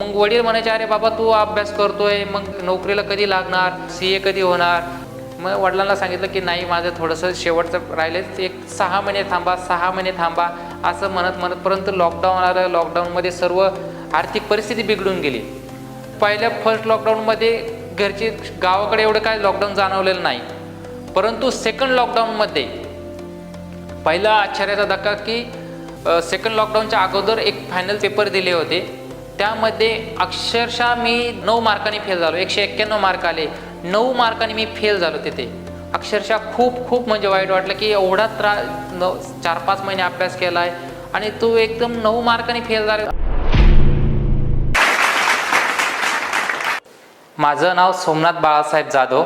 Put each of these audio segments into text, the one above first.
मग वडील म्हणायचे अरे बाबा तू अभ्यास करतोय मग नोकरीला कधी लागणार? सी ए कधी होणार? मग वडिलांना सांगितलं की नाही माझं थोडंसं शेवटचं राहिले एक सहा महिने थांबा सहा महिने थांबा असं म्हणत म्हणत परंतु लॉकडाऊन आलं. लॉकडाऊनमध्ये सर्व आर्थिक परिस्थिती बिघडून गेली. पहिल्या फर्स्ट लॉकडाऊनमध्ये घरचे गावाकडे एवढं काय लॉकडाऊन जाणवलेलं नाही. परंतु सेकंड लॉकडाऊनमध्ये पहिला आश्चर्याचा धक्का की सेकंड लॉकडाऊनच्या अगोदर एक फायनल पेपर दिले होते. त्यामध्ये अक्षरशः मी नऊ मार्कांनी फेल झालो. एकशे एक्क्याण्णव मार्क आले. नऊ मार्कांनी मी फेल झालो तिथे. अक्षरशः खूप खूप म्हणजे वाईट वाटलं की एवढा त्रास नऊ चार पाच महिने अभ्यास केला आहे आणि तू एकदम नऊ मार्कांनी फेल झाला. माझं नाव सोमनाथ बाळासाहेब जाधव.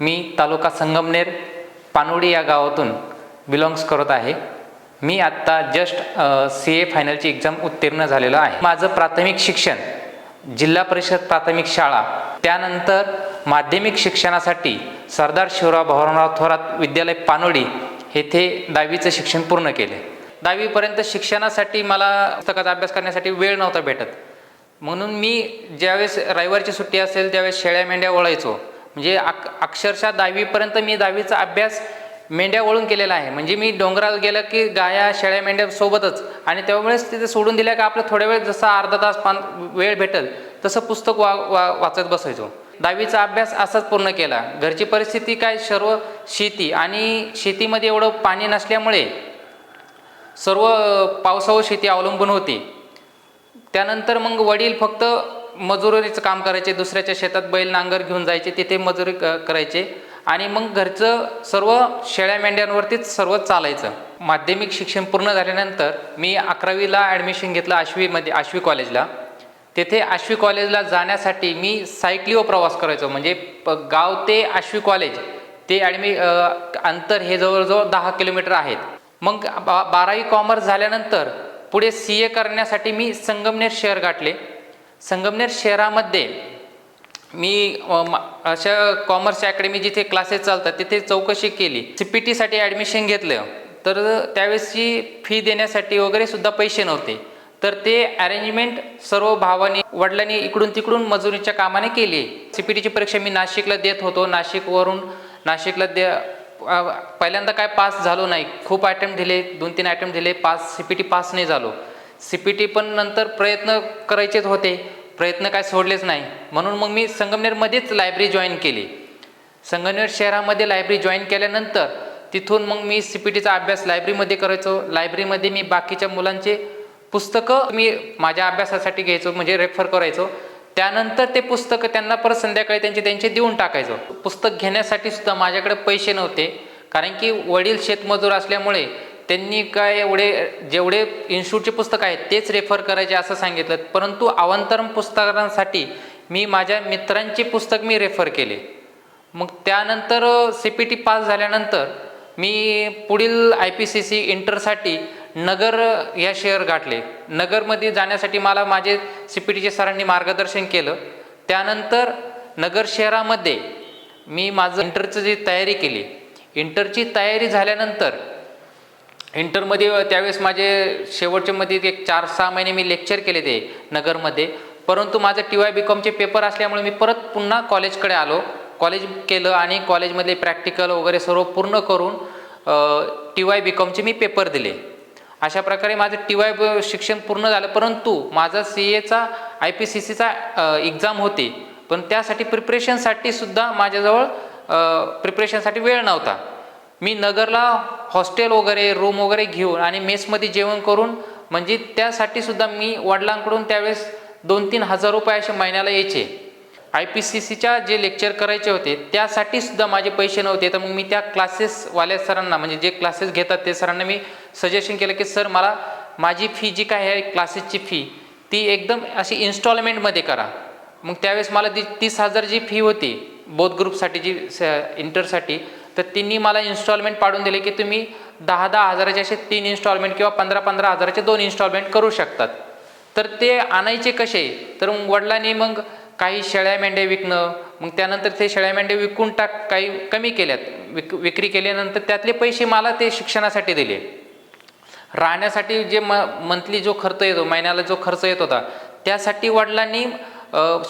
मी तालुका संगमनेर पानोडी या गावातून बिलॉंग्स करत आहे. मी आत्ता जस्ट सी ए फायनलची एक्झाम उत्तीर्ण झालेलो आहे. माझं प्राथमिक शिक्षण जिल्हा परिषद प्राथमिक शाळा त्यानंतर माध्यमिक शिक्षणासाठी सरदार शिवराव भवनराव थोरात विद्यालय पानोडी येथे दहावीचं शिक्षण पूर्ण केले. दहावीपर्यंत शिक्षणासाठी मला पुस्तकाचा अभ्यास करण्यासाठी वेळ नव्हता भेटत. म्हणून मी ज्यावेळेस रविवारची सुट्टी असेल त्यावेळेस शेळ्या मेंढ्या वळायचो म्हणजे अक अक्षरशः दहावीपर्यंत मी दहावीचा अभ्यास मेंढ्या वळून केलेला आहे. म्हणजे मी डोंगराला गेलं की गाया शेळ्या मेंढ्या सोबतच. आणि त्यामुळेच तिथे सोडून दिल्या का आपलं थोड्या वेळ जसा अर्धा तास पान वेळ भेटेल तसं पुस्तक वा वा वाचत बसायचो. दहावीचा अभ्यास असाच पूर्ण केला. घरची परिस्थिती काय? सर्व शेती. आणि शेतीमध्ये एवढं पाणी नसल्यामुळे सर्व पावसावर शेती अवलंबून होती. त्यानंतर मग वडील फक्त मजुरीचं काम करायचे दुसऱ्याच्या शेतात बैल नांगर घेऊन जायचे तिथे मजुरी क- करायचे. आणि मग घरचं सर्व शेळ्या मेंढ्यांवरतीच सर्व चालायचं. माध्यमिक शिक्षण पूर्ण झाल्यानंतर मी अकरावीला ॲडमिशन घेतलं आश्वीमध्ये आश्वी कॉलेजला तेथे आश्वी कॉलेजला जाण्यासाठी मी सायकलीवर प्रवास करायचो. म्हणजे प गाव ते आश्वी कॉलेज ते ॲडमि अंतर हे जवळजवळ दहा किलोमीटर आहेत. मग बा बारावी कॉमर्स झाल्यानंतर पुढे सी ए करण्यासाठी मी संगमनेर शहर गाठले. संगमनेर शहरामध्ये मी अशा कॉमर्स अकॅडमी जिथे क्लासेस चालतात तिथे चौकशी केली. सी पी टीसाठी ॲडमिशन घेतलं. तर त्यावेळेसची फी देण्यासाठी वगैरे सुद्धा पैसे नव्हते. तर ते अरेंजमेंट सर्व भावाने वडिलांनी इकडून तिकडून मजुरीच्या कामाने केली. सी पी टीची परीक्षा मी नाशिकला देत होतो. नाशिकवरून नाशिकला दे पहिल्यांदा काय पास झालो नाही. खूप आयटम दिले दोन तीन आयटम दिले pass C P T pass नाही झालो. सी पी टी पण नंतर प्रयत्न करायचेच होते. प्रयत्न काय सोडलेच नाही. म्हणून मग मी संगमनेरमध्येच लायब्ररी जॉईन केली. संगमनेर शहरामध्ये लायब्ररी जॉईन केल्यानंतर तिथून मग मी सी पी टीचा अभ्यास लायब्ररीमध्ये करायचो. लायब्ररीमध्ये मी बाकीच्या मुलांचे पुस्तकं मी माझ्या अभ्यासासाठी घ्यायचो म्हणजे रेफर करायचो. त्यानंतर ते पुस्तकं त्यांना परत संध्याकाळी त्यांचे त्यांचे देऊन टाकायचो. पुस्तक घेण्यासाठी सुद्धा माझ्याकडे पैसे नव्हते. कारण की वडील शेतमजूर असल्यामुळे त्यांनी काय एवढे जेवढे इन्स्टिट्यूटचे पुस्तक आहेत तेच रेफर करायचे असं सांगितलं. परंतु अवांतरण पुस्तकांसाठी मी माझ्या मित्रांचे पुस्तक मी रेफर केले. मग त्यानंतर सी पी टी पास झाल्यानंतर मी पुढील आय पी सी सी इंटरसाठी नगर या शहर गाठले. नगरमध्ये जाण्यासाठी मला माझे सी पी टीचे सरांनी मार्गदर्शन केलं. त्यानंतर नगर शहरामध्ये मी माझं इंटरचं जी तयारी केली. इंटरची तयारी झाल्यानंतर इंटरमध्ये त्यावेळेस माझे शेवटचे मध्ये एक चार सहा महिने मी लेक्चर केले ते नगरमध्ये. परंतु माझं टी वाय बी कॉमचे पेपर असल्यामुळे मी परत पुन्हा कॉलेजकडे आलो. कॉलेज केलं आणि कॉलेजमधले प्रॅक्टिकल वगैरे सर्व पूर्ण करून टी वाय बी कॉमचे मी पेपर दिले. अशा प्रकारे माझं टी वाय शिक्षण पूर्ण झालं. परंतु माझा सी एचा आय पी सी सीचा एक्झाम होती. पण त्यासाठी प्रिपरेशनसाठी सुद्धा माझ्याजवळ प्रिपरेशनसाठी वेळ नव्हता. मी नगरला हॉस्टेल वगैरे रूम वगैरे घेऊन आणि मेसमध्ये जेवण करून म्हणजे त्यासाठी सुद्धा मी वडिलांकडून त्यावेळेस दोन तीन हजार रुपये असे महिन्याला यायचे. आय पी सी सीच्या जे लेक्चर करायचे होते त्यासाठी सुद्धा माझे पैसे नव्हते. तर मग मी त्या क्लासेसवाल्या सरांना म्हणजे जे क्लासेस घेतात ते सरांना मी सजेशन केलं की सर मला माझी फी जी काय आहे क्लासेसची फी ती एकदम अशी इन्स्टॉलमेंटमध्ये करा. मग त्यावेळेस मला ती तीस हजार जी फी होती बोध ग्रुपसाठी जी स इंटरसाठी तर तिन्ही मला इन्स्टॉलमेंट पाडून दिले की तुम्ही दहा दहा हजाराचे असे तीन इन्स्टॉलमेंट किंवा पंधरा पंधरा हजाराचे दोन इन्स्टॉलमेंट करू शकतात. तर ते आणायचे कसे? तर मग वडिलांनी मग काही शेळ्या मेंढ्या विकणं मग त्यानंतर ते शेळ्या मेंढ्या विकून टाक काही कमी केल्यात. विक विक्री केल्यानंतर त्यातले पैसे मला ते शिक्षणासाठी दिले. राहण्यासाठी जे म मंथली जो खर्च येतो महिन्याला जो खर्च येत होता त्यासाठी वडिलांनी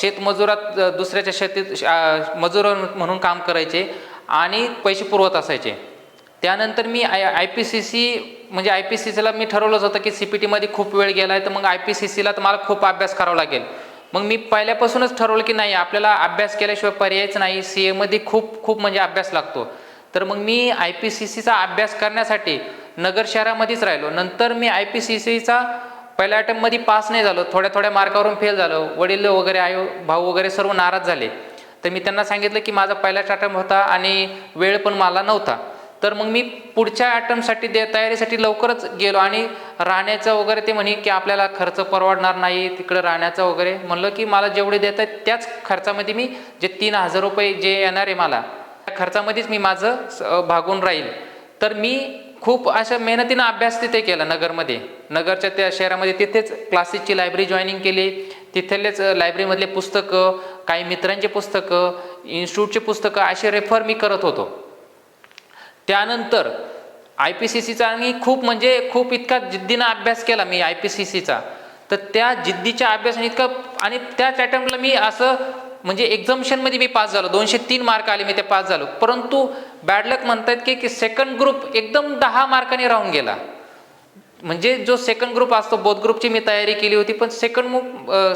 शेतमजुरात दुसऱ्याच्या शेतीत अ, मजूर म्हणून काम करायचे. आणि पैसे पुरवत असायचे. त्यानंतर मी I I P C C म्हणजे आय पी सी सीला मी ठरवलंच होतं की सी पी टीमध्ये खूप वेळ गेला आहे तर मग आय पी सी सीला तर मला खूप अभ्यास करावा लागेल. मग मी पहिल्यापासूनच ठरवलं की नाही आपल्याला अभ्यास केल्याशिवाय पर्यायच नाही सी एमध्ये खूप खूप म्हणजे अभ्यास लागतो. तर मग मी आय पी सी सीचा अभ्यास करण्यासाठी नगर शहरामध्येच राहिलो. नंतर मी आय पी सी सीचा पहिल्या अटेम्पमध्ये पास नाही झालो. थोड्या थोड्या मार्कावरून फेल झालो. वडील वगैरे आई भाऊ वगैरे सर्व नाराज झाले. तर मी त्यांना सांगितलं की माझा पहिलाच अटेम्प होता आणि वेळ पण मला नव्हता. तर मग मी पुढच्या ॲटमसाठी दे तयारीसाठी लवकरच गेलो आणि राहण्याचं वगैरे ते म्हणे की आपल्याला खर्च परवडणार नाही तिकडं राहण्याचं वगैरे. म्हणलं की मला जेवढे देत आहेत त्याच खर्चामध्ये मी जे तीन हजार रुपये जे येणार आहे मला त्या खर्चामध्येच मी माझं स- भागून राहील. तर मी खूप अशा मेहनतीनं अभ्यास तिथे केला नगरमध्ये. नगरच्या त्या शहरामध्ये तिथेच क्लासेसची लायब्ररी जॉईनिंग केली. तिथलेच लायब्ररीमधले पुस्तकं काही मित्रांचे पुस्तकं इन्स्टिट्यूटचे पुस्तकं असे रेफर मी करत होतो. त्यानंतर आय पी सी सीचा आणि खूप म्हणजे खूप इतका जिद्दीनं अभ्यास केला मी आय पी सी सीचा तर त्या जिद्दीच्या अभ्यासाने इतकं आणि त्याच अटेम्प्टला मी असं म्हणजे एक्झामिशनमध्ये मी पास झालो. दोनशे तीन मार्क आले मी ते पास झालो. परंतु बॅडलक म्हणतात की की सेकंड ग्रुप एकदम दहा मार्काने राहून गेला. म्हणजे जो सेकंड ग्रुप असतो बोध ग्रुपची मी तयारी केली होती पण सेकंड मु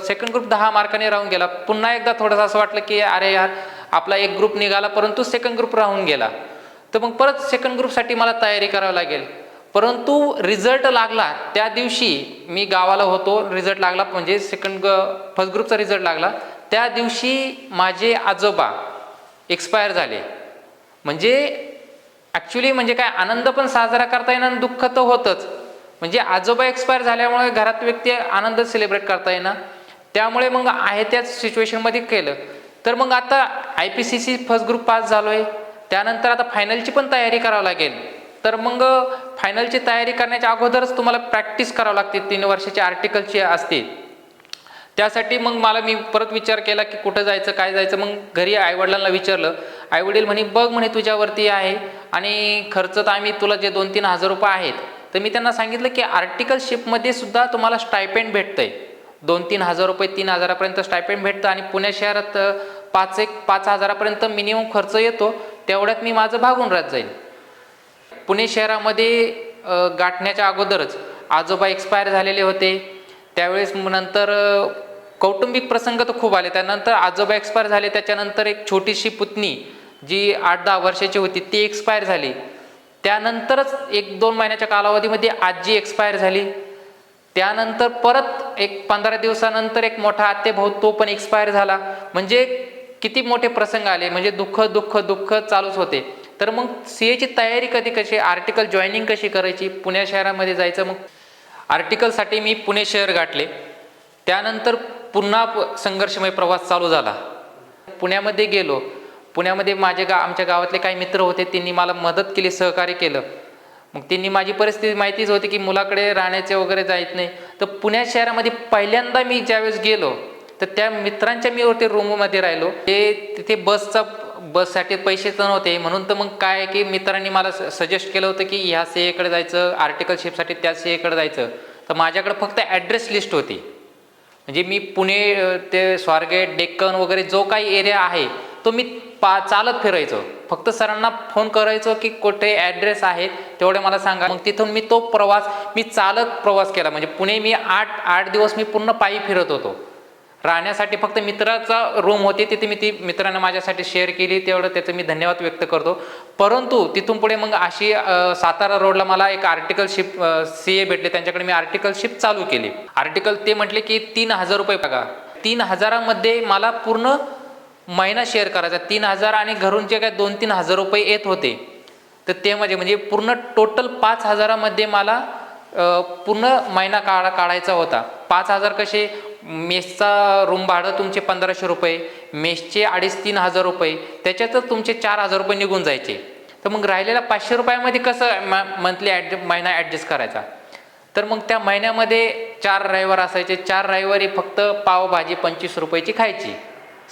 सेकंड ग्रुप दहा मार्काने राहून गेला. पुन्हा एकदा थोडंसं असं वाटलं की अरे यार आपला एक ग्रुप निघाला परंतु सेकंड ग्रुप राहून गेला. तर मग परत सेकंड ग्रुपसाठी मला तयारी करावी लागेल. परंतु रिझल्ट लागला त्या दिवशी मी गावाला होतो रिझल्ट लागला म्हणजे सेकंड फर्स्ट ग्रुपचा रिझल्ट लागला. त्या दिवशी माझे आजोबा एक्सपायर झाले. म्हणजे ॲक्च्युली म्हणजे काय आनंद पण साजरा करता येणार दुःख तर होतंच. म्हणजे आजोबा एक्सपायर झाल्यामुळे घरात व्यक्ती आनंद सेलिब्रेट करता येणं त्यामुळे मग आहे त्याच सिच्युएशनमध्ये केलं. तर मग आता I P C C first group pass झालो आहे त्यानंतर आता फायनलची पण तयारी करावं लागेल. तर मग फायनलची तयारी करण्याच्या अगोदरच तुम्हाला प्रॅक्टिस करावं लागते. तीन वर्षाची आर्टिकलची असते. त्यासाठी मग मला मी परत विचार केला की कुठं जायचं काय जायचं. मग घरी आईवडिलांना विचारलं. आईवडील म्हणे बघ म्हणे तुझ्यावरती आहे आणि खर्च तर आम्ही तुला जे दोन तीन हजार रुपये आहेत तर मी त्यांना सांगितलं की आर्टिकलशिपमध्ये सुद्धा तुम्हाला स्टायपेंड आहे दोन तीन हजार रुपये तीन हजारापर्यंत स्टायपेंड भेटतं आणि पुणे शहरात पाच एक पाच हजारापर्यंत मिनिमम खर्च येतो. तेवढ्यात मी माझं भागून राहत जाईल पुणे शहरामध्ये गाठण्याच्या अगोदरच आजोबा एक्सपायर झालेले होते. त्यावेळेस नंतर कौटुंबिक प्रसंग तर खूप आले. त्यानंतर आजोबा एक्सपायर झाले. त्याच्यानंतर एक छोटीशी पुतणी जी आठ दहा वर्षाची होती ती एक्सपायर झाली. त्यानंतरच एक दोन महिन्याच्या कालावधीमध्ये आजी एक्सपायर झाली. त्यानंतर परत एक पंधरा दिवसानंतर एक मोठा आत्तेभाऊ तो पण एक्सपायर झाला. म्हणजे किती मोठे प्रसंग आले. म्हणजे दुःख दुःख दुःख चालूच होते. तर मग सी एची तयारी कधी कशी? आर्टिकल जॉईनिंग कशी करायची? पुणे शहरामध्ये जायचं मग? आर्टिकलसाठी मी पुणे शहर गाठले. त्यानंतर पुन्हा प- संघर्षमय प्रवास चालू झाला. पुण्यामध्ये गेलो. पुण्यामध्ये माझे गा आमच्या गावातले काही मित्र होते त्यांनी मला मदत केली सहकार्य केलं. मग त्यांनी माझी परिस्थिती माहितीच होती की मुलाकडे राहण्याचे वगैरे जायत नाही. तर पुण्या शहरामध्ये पहिल्यांदा मी ज्यावेळेस गेलो तर त्या मित्रांच्या मी वरती रूममध्ये राहिलो. ते तिथे बसचा बससाठी पैसे तर नव्हते म्हणून तर मग काय की मित्रांनी मला सजेस्ट केलं होतं की ह्या सीएकडे जायचं आर्टिकलशिपसाठी त्या सीएकडे जायचं. तर माझ्याकडे फक्त ॲड्रेस लिस्ट होती. म्हणजे मी पुणे ते स्वारगेट डेक्कन वगैरे जो काही एरिया आहे तो मी पा चालत फिरायचो. फक्त सरांना फोन करायचो की कुठे ॲड्रेस आहे तेवढे मला सांगा. मग तिथून मी तो प्रवास मी चालत प्रवास केला. म्हणजे पुणे मी आठ आठ दिवस मी पूर्ण पायी फिरत होतो. राहण्यासाठी फक्त मित्राचा रूम होती तिथे मी ती मित्रांना माझ्यासाठी शेअर केली तेवढं त्याचं मी धन्यवाद व्यक्त करतो. परंतु तिथून पुढे मग अशी सातारा रोडला मला एक आर्टिकलशिप सी ए भेटले. त्यांच्याकडे मी आर्टिकलशिप चालू केली. आर्टिकल ते म्हटले की तीन हजार रुपये बघा. तीन हजारामध्ये मला पूर्ण महिना शेअर करायचा. तीन हजार आणि घरून जे काय दोन तीन हजार रुपये येत होते तर ते म्हणजे म्हणजे पूर्ण टोटल पाच हजारामध्ये मला पूर्ण महिना काढा काढायचा होता. पाच हजार कसे? मेसचा रूम भाडं तुमचे पंधराशे रुपये मेसचे अडीच तीन हजार रुपये त्याच्यातच तुमचे चार हजार रुपये निघून जायचे. तर मग राहिलेल्या पाचशे रुपयामध्ये कसं मंथली ॲड महिना ॲडजस्ट करायचा? तर मग त्या महिन्यामध्ये चार रविवार असायचे. चार रविवारी फक्त पावभाजी पंचवीस रुपयाची खायची.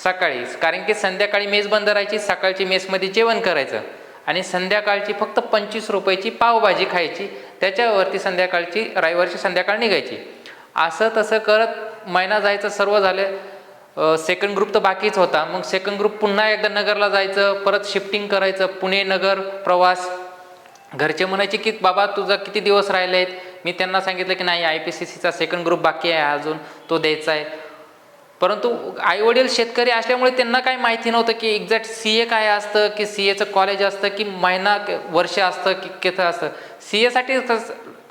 सकाळीच कारण की संध्याकाळी मेस बंद राहायची सकाळची मेसमध्ये जेवण करायचं. आणि संध्याकाळची फक्त पंचवीस रुपयाची पावभाजी खायची. त्याच्यावरती संध्याकाळची रविवारची संध्याकाळ निघायची. असं तसं करत महिना जायचं सर्व झालं. सेकंड ग्रुप तर बाकीच होता. मग सेकंड ग्रुप पुन्हा एकदा नगरला जायचं परत शिफ्टिंग करायचं पुणे नगर प्रवास. घरचे म्हणायचे की बाबा तुझा किती दिवस राहिले आहेत मी त्यांना सांगितलं की नाही आय पी सी सीचा सेकंड ग्रुप बाकी आहे अजून. तो द्यायचा आहे. परंतु आईवडील शेतकरी असल्यामुळे त्यांना काही माहिती नव्हतं की एक्झॅक्ट सी ए काय असतं की सी एचं कॉलेज असतं की महिना वर्ष असतं की किती असतं. सी एसाठी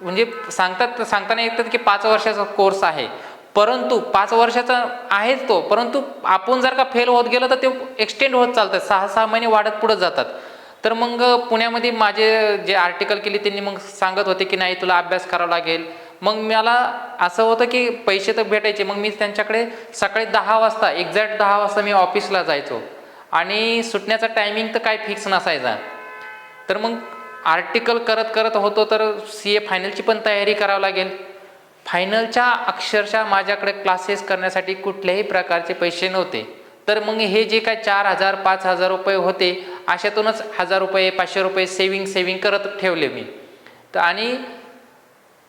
म्हणजे सांगतात सांगताना येतात की पाच वर्षाचा कोर्स आहे. परंतु पाच वर्षाचा आहेच तो परंतु आपण जर का फेल होत गेलो तर ते एक्सटेंड होत चालतं. सहा सहा महिने वाढत पुढत जातात. तर मग पुण्यामध्ये माझे जे आर्टिकल केली त्यांनी मग सांगत होते की नाही तुला अभ्यास करावा लागेल. मग मला असं होतं की पैसे तर भेटायचे मग मी त्यांच्याकडे सकाळी दहा वाजता एक्झॅक्ट दहा वाजता मी ऑफिसला जायचो. आणि सुटण्याचा टायमिंग तर काय फिक्स नसायचा. तर मग आर्टिकल करत करत होतो तर सी ए फायनलची पण तयारी करावं लागेल. फायनलच्या अक्षरशः माझ्याकडे क्लासेस करण्यासाठी कुठल्याही प्रकारचे पैसे नव्हते. तर मग हे जे काय चार हजार पाच हजार रुपये होते अशातूनच हजार रुपये पाचशे रुपये सेविंग सेविंग करत ठेवले मी. तर आणि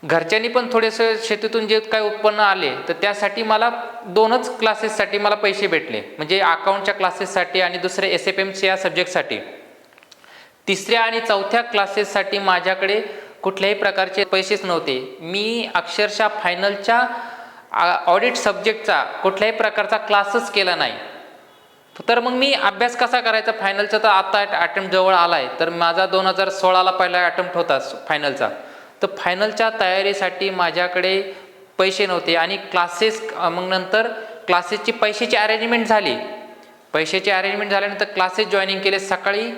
घरच्यांनी पण थोडेसे शेतीतून जे काय उत्पन्न आले तर त्यासाठी मला दोनच क्लासेससाठी मला पैसे भेटले. म्हणजे अकाउंटच्या क्लासेससाठी आणि दुसरे एस एफ एमच्या या सब्जेक्टसाठी तिसऱ्या आणि चौथ्या क्लासेससाठी माझ्याकडे कुठल्याही प्रकारचे पैसेच नव्हते. मी अक्षरशः फायनलच्या ऑडिट सब्जेक्टचा कुठल्याही प्रकारचा क्लासच केला नाही. तर मग मी अभ्यास कसा करायचा फायनलचा तर आता अटेम्प्ट जवळ आला आहे तर माझा दोन हजार सोळाला पहिला अटेम्प्ट होता फायनलचा तर फायनलच्या तयारीसाठी माझ्याकडे पैसे नव्हते आणि क्लासेस मग नंतर क्लासेसची पैशाची अरेंजमेंट झाली. पैशाची अरेंजमेंट झाल्यानंतर क्लासेस जॉईनिंग केले सकाळी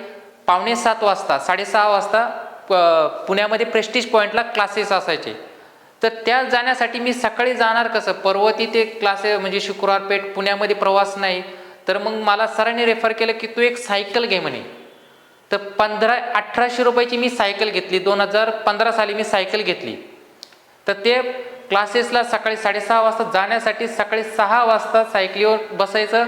पावणे सात वाजता साडेसहा वाजता प- पुण्यामध्ये प्रेस्टिज पॉईंटला क्लासेस असायचे. तर त्या जाण्यासाठी मी सकाळी जाणार कसं? पर्वती ते क्लासेस म्हणजे शुक्रवार पेठ पुण्यामध्ये प्रवास नाही. तर मग मला सरांनी रेफर केलं की तू एक सायकल घे म्हणे. तर पंधरा अठराशे रुपयाची मी सायकल घेतली. दोन हजार पंधरा साली मी सायकल घेतली. तर ते क्लासेसला सकाळी साडेसहा वाजता जाण्यासाठी सकाळी सहा वाजता सायकलीवर बसायचं.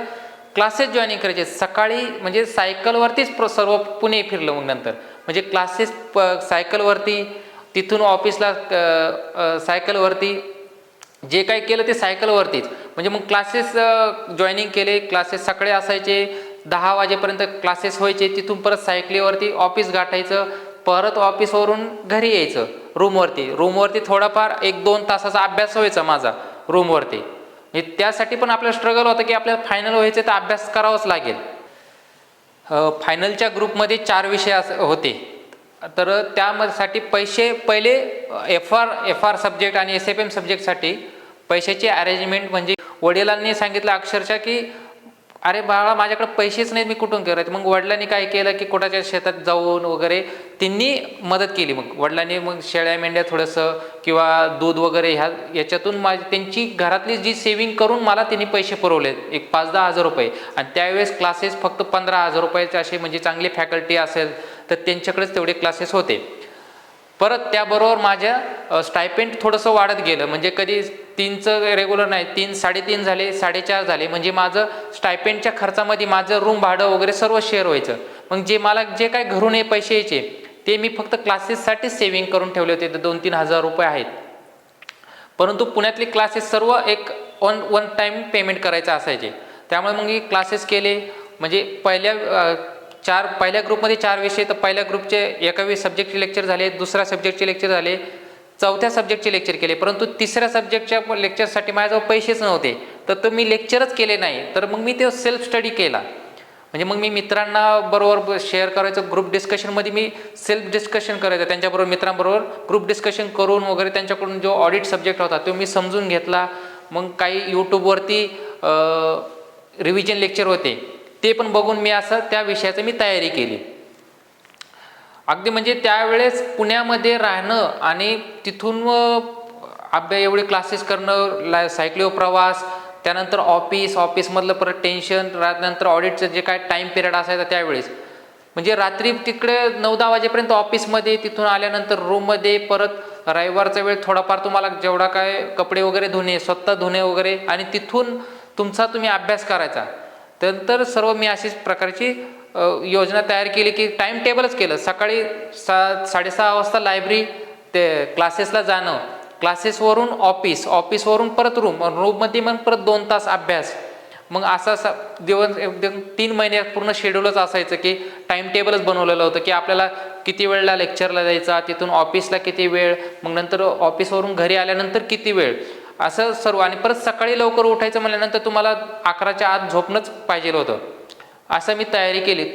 क्लासेस जॉईनिंग करायचे. सकाळी म्हणजे सायकलवरतीच प्र सर्व पुणे फिरलं मग नंतर. म्हणजे क्लासेस प सायकलवरती तिथून ऑफिसला सायकलवरती जे काही केलं ते सायकलवरतीच. म्हणजे मग क्लासेस जॉईनिंग केले. क्लासेस सकाळी असायचे. दहा वाजेपर्यंत क्लासेस व्हायचे. तिथून परत सायकलीवरती ऑफिस गाठायचं. परत ऑफिसवरून घरी यायचं. रूमवरती रूमवरती थोडाफार एक दोन तासाचा अभ्यास व्हायचा माझा रूमवरती म्हणजे त्यासाठी पण आपलं स्ट्रगल होतं की आपल्याला फायनल व्हायचं तर अभ्यास करावाच लागेल. फायनलच्या ग्रुपमध्ये चार विषय अस होते. तर त्यासाठी पैसे पहिले F R F R subject आणि एस एफ एम सब्जेक्टसाठी पैशाची अरेंजमेंट म्हणजे वडिलांनी सांगितलं अक्षरशः की अरे बाळा माझ्याकडे पैसेच नाहीत मी कुठून करायचं मग वडिलांनी काय केलं की कोणाच्या शेतात जाऊन वगैरे त्यांनी मदत केली. मग वडिलांनी मग शेळ्या मेंढ्या थोडंसं किंवा दूध वगैरे ह्या याच्यातून माझी त्यांची घरातली जी सेविंग करून मला त्यांनी पैसे पुरवले. एक पाच दहा हजार रुपये. आणि त्यावेळेस क्लासेस फक्त पंधरा हजार रुपयाचे असे म्हणजे चांगली फॅकल्टी असेल तर त्यांच्याकडेच तेवढे क्लासेस होते. परत त्याबरोबर माझ्या स्टायपेंट थोडंसं वाढत गेलं. म्हणजे कधी तीनचं रेग्युलर नाही तीन साडेतीन झाले साडेचार झाले. म्हणजे माझं स्टायपेंटच्या खर्चामध्ये माझं रूम भाडं वगैरे सर्व शेअर व्हायचं. मग जे मला जे काय घरून हे पैसे यायचे ते मी फक्त क्लासेससाठीच सेव्हिंग करून ठेवले होते. तर दोन तीन हजार रुपये आहेत. परंतु पुण्यातले क्लासेस सर्व एक वन वन टाईम पेमेंट करायचं असायचे. त्यामुळे मग मी क्लासेस केले. म्हणजे पहिल्या चार पहिल्या ग्रुपमध्ये चार विषय तर पहिल्या ग्रुपचे एकावी सब्जेक्टचे लेक्चर झाले दुसऱ्या सब्जेक्टचे लेक्चर झाले चौथ्या सब्जेक्टचे लेक्चर केले. परंतु तिसऱ्या सब्जेक्टच्या लेक्चरसाठी माझ्याजवळ पैसेच नव्हते. तर तो मी लेक्चरच केले नाही. तर मग मी ते सेल्फ स्टडी केला. म्हणजे मग मी मित्रांना बरोबर शेअर करायचं. ग्रुप डिस्कशनमध्ये मी सेल्फ डिस्कशन करायचं. त्यांच्याबरोबर मित्रांबरोबर ग्रुप डिस्कशन करून वगैरे त्यांच्याकडून जो ऑडिट सब्जेक्ट होता तो मी समजून घेतला. मग काही यूट्यूबवरती रिव्हिजन लेक्चर होते. ते पण बघून मी असं त्या विषयाचं मी तयारी केली. अगदी म्हणजे त्यावेळेस पुण्यामध्ये राहणं आणि तिथून अभ्या एवढे क्लासेस करणं ला सायकलिओ प्रवास त्यानंतर ऑफिस ऑफिसमधलं परत टेन्शन नंतर ऑडिटचं जे काय टाईम पिरियड असायचा त्यावेळेस. म्हणजे रात्री तिकडे नऊ दहा वाजेपर्यंत ऑफिसमध्ये तिथून आल्यानंतर रूममध्ये परत रविवारचा वेळ थोडाफार तुम्हाला जेवढा काय कपडे वगैरे धुणे स्वतः धुणे वगैरे आणि तिथून तुमचा तुम्ही अभ्यास करायचा. त्यानंतर सर्व मी अशीच प्रकारची योजना तयार केली की टाईम टेबलच केलं. सकाळी सा साडेसहा वाजता लायब्ररी ते क्लासेसला जाणं. क्लासेसवरून ऑफिस ऑफिसवरून परत रूम रूममध्ये मग परत दोन तास अभ्यास. मग असा असा दिवस एकदम तीन महिने पूर्ण शेड्यूलच असायचं की टाईम टेबलच बनवलेलं होतं की आपल्याला किती वेळला लेक्चरला जायचा तिथून ऑफिसला किती वेळ मग नंतर ऑफिसवरून घरी आल्यानंतर किती वेळ. असं सर्व. आणि परत सकाळी लवकर उठायचं म्हणल्यानंतर तुम्हाला अकराच्या आत झोपणंच पाहिजे होतं. असं मी तयारी केली.